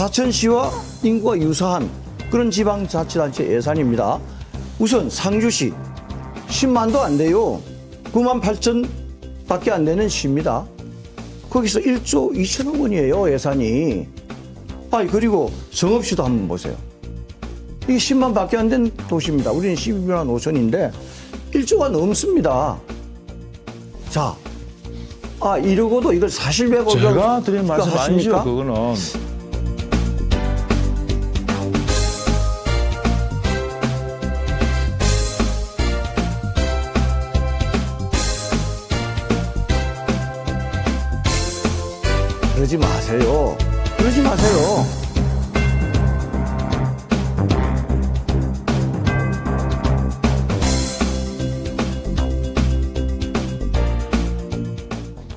사천시와 인구가 유사한 그런 지방자치단체 예산입니다. 우선 상주시 10만도 안 돼요. 9만 8천 밖에 안 되는 시입니다. 거기서 1조 2천억 원이에요, 예산이. 아, 그리고 성읍시도 한번 보세요. 이게 10만 밖에 안 된 도시입니다. 우리는 12만 5천인데 1조가 넘습니다. 자, 아, 이러고도 이걸 사실 왜곡을 제가 드린 말씀 아니죠? 그거는. 그러지 마세요. 그러지 마세요.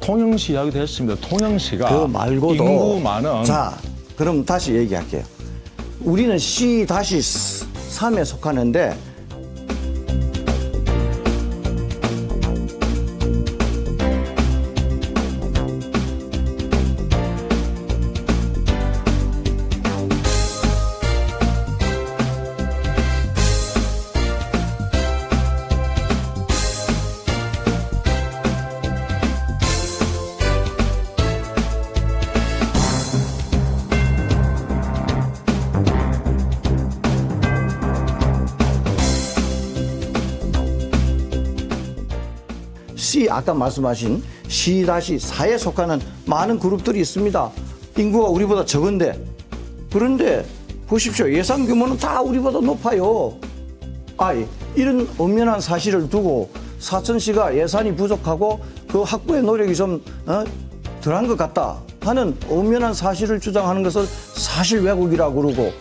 통영시 이야기도 했습니다. 통영시가 그 말고도 인구 많은 자 그럼 다시 얘기할게요. 우리는 C 다시 3에 속하는데 C 아까 말씀하신 C 다시 4에 속하는 많은 그룹들이 있습니다. 인구가 우리보다 적은데 그런데 보십시오 예산 규모는 다 우리보다 높아요. 아 이런 엄연한 사실을 두고 사천시가 예산이 부족하고 그 확보의 노력이 좀 어, 덜한 것 같다 하는 엄연한 사실을 주장하는 것을 사실 왜곡이라고 그러고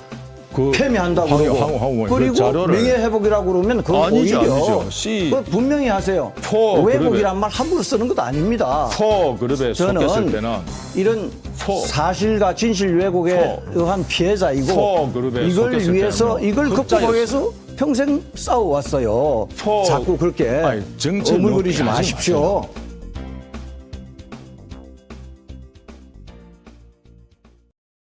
그 폐미한다고 황- 그러고 황- 황- 그 그리고 자료를- 명예회복이라고 그러면 그건 아니죠, 오히려 아니죠. C- 그거 분명히 하세요. 포 왜곡이란 말 함부로 쓰는 것도 아닙니다. 포 그룹에 속했을 저는 때는 이런 포. 사실과 진실 왜곡에 포. 의한 피해자이고 포 그룹에 이걸 속했을 위해서 때는요. 이걸 흑자였어요. 극복하기 위해서 평생 싸워왔어요. 포. 자꾸 그렇게 아니, 정치 어물거리지 너무 하지 마십시오. 마세요.